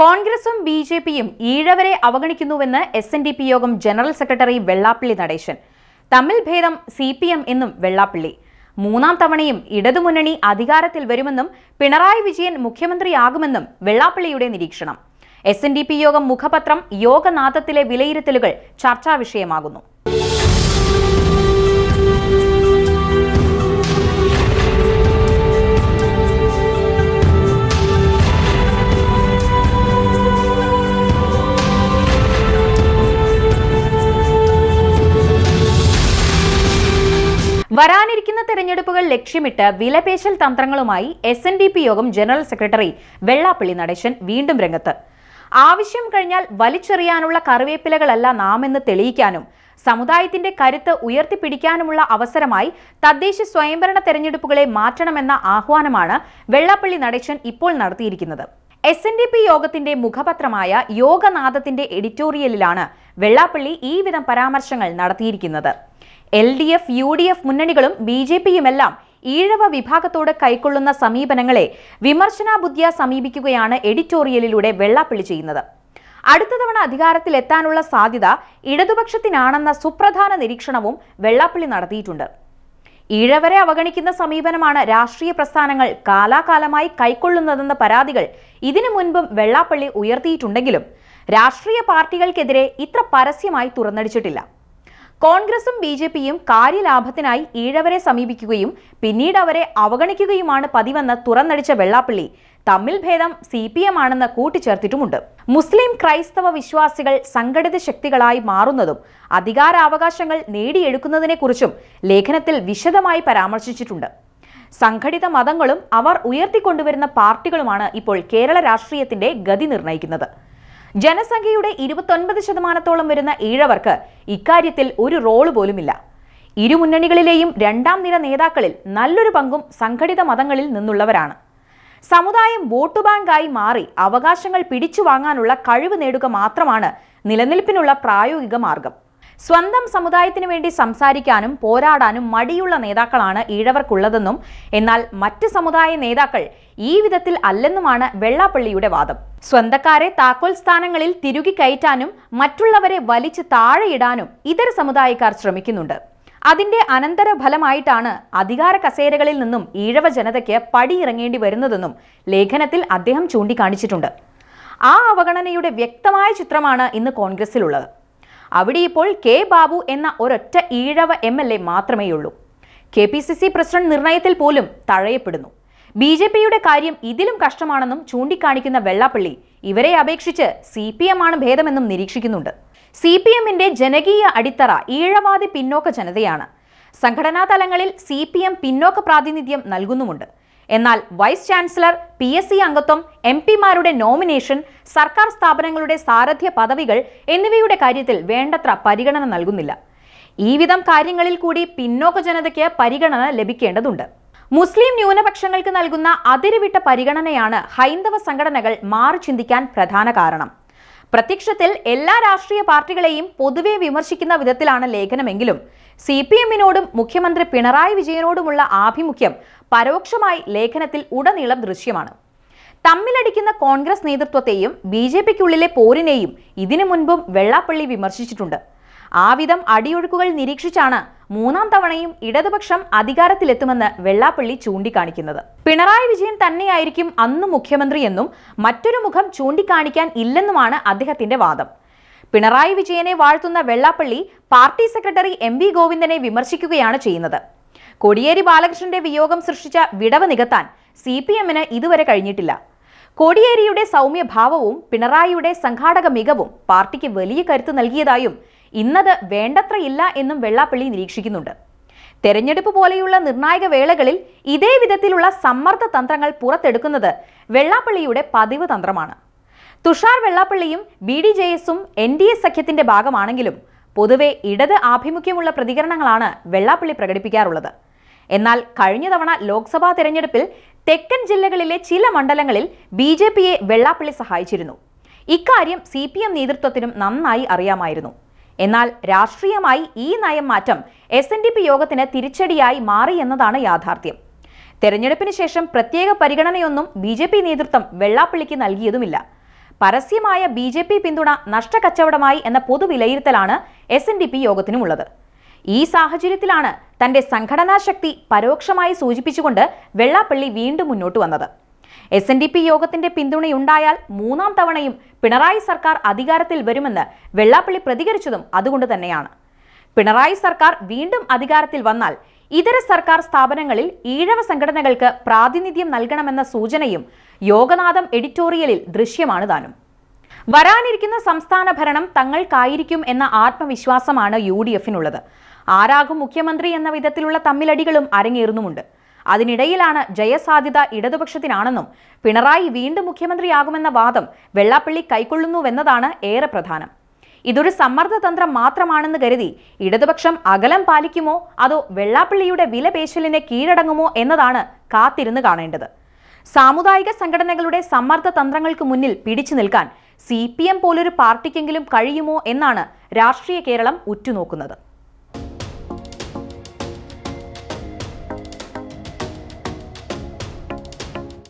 കോൺഗ്രസും B J പിയും ഈഴവരെ അവഗണിക്കുന്നുവെന്ന് എസ് എൻ ഡി പി യോഗം ജനറൽ സെക്രട്ടറി വെള്ളാപ്പള്ളി നടേശൻ. തമ്മിൽ ഭേദം സി പി എം എന്നും വെള്ളാപ്പള്ളി. മൂന്നാം തവണയും ഇടതുമുന്നണി അധികാരത്തിൽ വരുമെന്നും പിണറായി വിജയൻ മുഖ്യമന്ത്രിയാകുമെന്നും വെള്ളാപ്പള്ളിയുടെ നിരീക്ഷണം. എസ് എൻ ഡി പി യോഗം മുഖപത്രം യോഗനാഥത്തിലെ വിലയിരുത്തലുകൾ ചർച്ചാ വരാനിരിക്കുന്ന തെരഞ്ഞെടുപ്പുകൾ ലക്ഷ്യമിട്ട് വിലപേശൽ തന്ത്രങ്ങളുമായി എസ് എൻ ഡി പി യോഗം ജനറൽ സെക്രട്ടറി വെള്ളാപ്പള്ളി നടേശൻ വീണ്ടും രംഗത്ത്. ആവശ്യം കഴിഞ്ഞാൽ വലിച്ചെറിയാനുള്ള കറിവേപ്പിലകളല്ല നാമെന്ന് തെളിയിക്കാനും സമുദായത്തിന്റെ കരുത്ത് ഉയർത്തിപ്പിടിക്കാനുമുള്ള അവസരമായി തദ്ദേശ സ്വയംഭരണ തെരഞ്ഞെടുപ്പുകളെ മാറ്റണമെന്ന ആഹ്വാനമാണ് വെള്ളാപ്പള്ളി നടേശൻ ഇപ്പോൾ നടത്തിയിരിക്കുന്നത്. എസ് എൻ ഡി പി യോഗത്തിന്റെ മുഖപത്രമായ യോഗനാഥത്തിന്റെ എഡിറ്റോറിയലിലാണ് വെള്ളാപ്പള്ളി ഈ വിധം പരാമർശങ്ങൾ നടത്തിയിരിക്കുന്നത്. L D F U D F മുന്നണികളും ബി ജെ പിയുമെല്ലാം ഈഴവ വിഭാഗത്തോട് കൈക്കൊള്ളുന്ന സമീപനങ്ങളെ വിമർശനാബുദ്ധിയ സമീപിക്കുകയാണ് എഡിറ്റോറിയലിലൂടെ വെള്ളാപ്പള്ളി ചെയ്യുന്നത്. അടുത്ത തവണ അധികാരത്തിലെത്താനുള്ള സാധ്യത ഇടതുപക്ഷത്തിനാണെന്ന സുപ്രധാന നിരീക്ഷണവും വെള്ളാപ്പള്ളി നടത്തിയിട്ടുണ്ട്. ഈഴവരെ അവഗണിക്കുന്ന സമീപനമാണ് രാഷ്ട്രീയ പ്രസ്ഥാനങ്ങൾ കാലാകാലമായി കൈക്കൊള്ളുന്നതെന്ന പരാതികൾ ഇതിനു മുൻപും വെള്ളാപ്പള്ളി ഉയർത്തിയിട്ടുണ്ടെങ്കിലും രാഷ്ട്രീയ പാർട്ടികൾക്കെതിരെ ഇത്ര പരസ്യമായി തുറന്നടിച്ചിട്ടില്ല. കോൺഗ്രസും ബി ജെ പിയും കാര്യലാഭത്തിനായി ഈഴവരെ സമീപിക്കുകയും പിന്നീട് അവരെ അവഗണിക്കുകയുമാണ് പതിവെന്ന് തുറന്നടിച്ച വെള്ളാപ്പള്ളി. തമ്മിൽ ഭേദം സി പി എം ആണെന്ന് കൂട്ടിച്ചേർത്തിട്ടുമുണ്ട്. മുസ്ലിം ക്രൈസ്തവ വിശ്വാസികൾ സംഘടിത ശക്തികളായി മാറുന്നതും അധികാരാവകാശങ്ങൾ നേടിയെടുക്കുന്നതിനെക്കുറിച്ചും ലേഖനത്തിൽ വിശദമായി പരാമർശിച്ചിട്ടുണ്ട്. സംഘടിത മതങ്ങളും അവർ ഉയർത്തിക്കൊണ്ടുവരുന്ന പാർട്ടികളുമാണ് ഇപ്പോൾ കേരള രാഷ്ട്രീയത്തിന്റെ ഗതി നിർണയിക്കുന്നത്. ജനസംഖ്യയുടെ ഇരുപത്തൊൻപത് ശതമാനത്തോളം വരുന്ന ഈഴവർക്ക് ഇക്കാര്യത്തിൽ ഒരു റോൾ പോലുമില്ല. ഇരുമുന്നണികളിലെയും രണ്ടാം നിര നേതാക്കളിൽ നല്ലൊരു പങ്കും സംഘടിത മതങ്ങളിൽ നിന്നുള്ളവരാണ്. സമുദായം വോട്ട് ബാങ്കായി മാറി അവകാശങ്ങൾ പിടിച്ചു വാങ്ങാനുള്ള കഴിവ് നേടുക മാത്രമാണ് നിലനിൽപ്പിനുള്ള പ്രായോഗിക മാർഗം. സ്വന്തം സമുദായത്തിനു വേണ്ടി സംസാരിക്കാനും പോരാടാനും മടിയുള്ള നേതാക്കളാണ് ഈഴവർക്കുള്ളതെന്നും എന്നാൽ മറ്റ് സമുദായ നേതാക്കൾ ഈ വിധത്തിൽ അല്ലെന്നുമാണ് വെള്ളാപ്പള്ളിയുടെ വാദം. സ്വന്തക്കാരെ താക്കോൽ സ്ഥാനങ്ങളിൽ തിരുകി കയറ്റാനും മറ്റുള്ളവരെ വലിച്ചു താഴെയിടാനും ഇതര സമുദായക്കാർ ശ്രമിക്കുന്നുണ്ട്. അതിന്റെ അനന്തരഫലമായിട്ടാണ് അധികാര കസേരകളിൽ നിന്നും ഈഴവ ജനതയ്ക്ക് പടിയിറങ്ങേണ്ടി വരുന്നതെന്നും ലേഖനത്തിൽ അദ്ദേഹം ചൂണ്ടിക്കാണിച്ചിട്ടുണ്ട്. ആ അവഗണനയുടെ വ്യക്തമായ ചിത്രമാണ് ഇന്ന് കോൺഗ്രസിലുള്ളത്. അവിടെ ഇപ്പോൾ കെ ബാബു എന്ന ഒരൊറ്റ ഈഴവ എം എൽ എ മാത്രമേയുള്ളൂ. K P C C president നിർണയത്തിൽ പോലും തഴയപ്പെടുന്നു. ബി ജെ പിയുടെ കാര്യം ഇതിലും കഷ്ടമാണെന്നും ചൂണ്ടിക്കാണിക്കുന്ന വെള്ളാപ്പള്ളി ഇവരെ അപേക്ഷിച്ച് സി പി എം ആണ് ഭേദമെന്നും നിരീക്ഷിക്കുന്നുണ്ട്. സി പി എമ്മിന്റെ ജനകീയ അടിത്തറ ഈഴവാദി പിന്നോക്ക ജനതയാണ്. സംഘടനാ തലങ്ങളിൽ സി പി എം പിന്നോക്ക പ്രാതിനിധ്യം നൽകുന്നുമുണ്ട്. എന്നാൽ vice chancellor P S C അംഗത്വം എം പിമാരുടെ നോമിനേഷൻ സർക്കാർ സ്ഥാപനങ്ങളുടെ സാരഥ്യ പദവികൾ എന്നിവയുടെ കാര്യത്തിൽ വേണ്ടത്ര പരിഗണന നൽകുന്നില്ല. ഈ വിധം കാര്യങ്ങളിൽ കൂടി പിന്നോക്ക ജനതയ്ക്ക് പരിഗണന ലഭിക്കേണ്ടതുണ്ട്. മുസ്ലിം ന്യൂനപക്ഷങ്ങൾക്ക് നൽകുന്ന അതിരുവിട്ട പരിഗണനയാണ് ഹൈന്ദവ സംഘടനകൾ മാറി ചിന്തിക്കാൻ പ്രധാന കാരണം. പ്രത്യക്ഷത്തിൽ എല്ലാ രാഷ്ട്രീയ പാർട്ടികളെയും പൊതുവെ വിമർശിക്കുന്ന വിധത്തിലാണ് ലേഖനമെങ്കിലും സി പി എമ്മിനോടും മുഖ്യമന്ത്രി പിണറായി വിജയനോടുമുള്ള ആഭിമുഖ്യം പരോക്ഷമായി ലേഖനത്തിൽ ഉടനീളം ദൃശ്യമാണ്. തമ്മിലടിക്കുന്ന കോൺഗ്രസ് നേതൃത്വത്തെയും ബി ജെ പിക്കുള്ളിലെ പോരിനെയും ഇതിനു മുൻപും വെള്ളാപ്പള്ളി വിമർശിച്ചിട്ടുണ്ട്. ആ വിധം അടിയൊഴുക്കുകൾ നിരീക്ഷിച്ചാണ് മൂന്നാം തവണയും ഇടതുപക്ഷം അധികാരത്തിലെത്തുമെന്ന് വെള്ളാപ്പള്ളി ചൂണ്ടിക്കാണിക്കുന്നത്. പിണറായി വിജയൻ തന്നെയായിരിക്കും അന്ന് മുഖ്യമന്ത്രിയെന്നും മറ്റൊരു മുഖം ചൂണ്ടിക്കാണിക്കാൻ ഇല്ലെന്നുമാണ് അദ്ദേഹത്തിന്റെ വാദം. പിണറായി വിജയനെ വാഴ്ത്തുന്ന Vellappally party secretary M V ഗോവിന്ദനെ വിമർശിക്കുകയാണ് ചെയ്യുന്നത്. കോടിയേരി ബാലകൃഷ്ണന്റെ വിയോഗം സൃഷ്ടിച്ച വിടവ് നികത്താൻ സി പി എമ്മിന് ഇതുവരെ കഴിഞ്ഞിട്ടില്ല. കോടിയേരിയുടെ സൗമ്യഭാവവും പിണറായിയുടെ സംഘാടക മികവും പാർട്ടിക്ക് വലിയ കരുത്ത് നൽകിയതായും ഇന്നത് വേണ്ടത്ര ഇല്ല എന്നും വെള്ളാപ്പള്ളി നിരീക്ഷിക്കുന്നുണ്ട്. തെരഞ്ഞെടുപ്പ് പോലെയുള്ള നിർണായക വേളകളിൽ ഇതേ വിധത്തിലുള്ള സമ്മർദ്ദ തന്ത്രങ്ങൾ പുറത്തെടുക്കുന്നത് വെള്ളാപ്പള്ളിയുടെ പതിവ് തന്ത്രമാണ്. തുഷാർ വെള്ളാപ്പള്ളിയും ബി ഡി ജെ എസും എൻ ഡി എ സഖ്യത്തിന്റെ ഭാഗമാണെങ്കിലും പൊതുവെ ഇടത് ആഭിമുഖ്യമുള്ള പ്രതികരണങ്ങളാണ് വെള്ളാപ്പള്ളി പ്രകടിപ്പിക്കാറുള്ളത്. എന്നാൽ കഴിഞ്ഞ തവണ ലോക്സഭാ തെരഞ്ഞെടുപ്പിൽ തെക്കൻ ജില്ലകളിലെ ചില മണ്ഡലങ്ങളിൽ ബി ജെ പിയെ വെള്ളാപ്പള്ളി സഹായിച്ചിരുന്നു. ഇക്കാര്യം സി പി എം നേതൃത്വത്തിനും നന്നായി അറിയാമായിരുന്നു. എന്നാൽ രാഷ്ട്രീയമായി ഈ നയം മാറ്റം എസ് എൻ ഡി പി യോഗത്തിന് തിരിച്ചടിയായി മാറി എന്നതാണ് യാഥാർത്ഥ്യം. തെരഞ്ഞെടുപ്പിന് ശേഷം പ്രത്യേക പരിഗണനയൊന്നും ബി ജെ പി നേതൃത്വം വെള്ളാപ്പള്ളിക്ക് നൽകിയതുമില്ല. പരസ്യമായ ബി ജെ പി പിന്തുണ നഷ്ടക്കച്ചവടമായി എന്ന പൊതുവിലയിരുത്തലാണ് എസ് എൻ ഡി പി യോഗത്തിനുമുള്ളത്. ഈ സാഹചര്യത്തിലാണ് തന്റെ സംഘടനാ ശക്തി പരോക്ഷമായി സൂചിപ്പിച്ചുകൊണ്ട് വെള്ളാപ്പള്ളി വീണ്ടും മുന്നോട്ട് വന്നത്. എസ് എൻ ഡി പി യോഗത്തിന്റെ പിന്തുണയുണ്ടായാൽ മൂന്നാം തവണയും പിണറായി സർക്കാർ അധികാരത്തിൽ വരുമെന്ന് വെള്ളാപ്പള്ളി പ്രതികരിച്ചതും അതുകൊണ്ട് തന്നെയാണ്. പിണറായി സർക്കാർ വീണ്ടും അധികാരത്തിൽ വന്നാൽ ഇതര സർക്കാർ സ്ഥാപനങ്ങളിൽ ഈഴവ സംഘടനകൾക്ക് പ്രാതിനിധ്യം നൽകണമെന്ന സൂചനയും യോഗനാഥം എഡിറ്റോറിയലിൽ ദൃശ്യമാണ് താനും. വരാനിരിക്കുന്ന സംസ്ഥാന ഭരണം തങ്ങൾക്കായിരിക്കും എന്ന ആത്മവിശ്വാസമാണ് യു ഡി എഫിനുള്ളത്. ആരാകും മുഖ്യമന്ത്രി എന്ന വിധത്തിലുള്ള തമ്മിലടികളും അരങ്ങേറുന്നുമുണ്ട്. അതിനിടയിലാണ് ജയസാധ്യത ഇടതുപക്ഷത്തിനാണെന്നും പിണറായി വീണ്ടും മുഖ്യമന്ത്രിയാകുമെന്ന വാദം വെള്ളാപ്പള്ളി കൈക്കൊള്ളുന്നുവെന്നതാണ് ഏറെ പ്രധാനം. ഇതൊരു സമ്മർദ്ദതന്ത്രം മാത്രമാണെന്ന് കരുതി ഇടതുപക്ഷം അകലം പാലിക്കുമോ അതോ വെള്ളാപ്പള്ളിയുടെ വിലപേശലിനെ കീഴടങ്ങുമോ എന്നതാണ് കാത്തിരുന്ന് കാണേണ്ടത്. സാമുദായിക സംഘടനകളുടെ സമ്മർദ്ദ തന്ത്രങ്ങൾക്ക് മുന്നിൽ പിടിച്ചു നിൽക്കാൻ സി പി എം പോലൊരു പാർട്ടിക്കെങ്കിലും കഴിയുമോ എന്നാണ് രാഷ്ട്രീയ കേരളം ഉറ്റുനോക്കുന്നത്.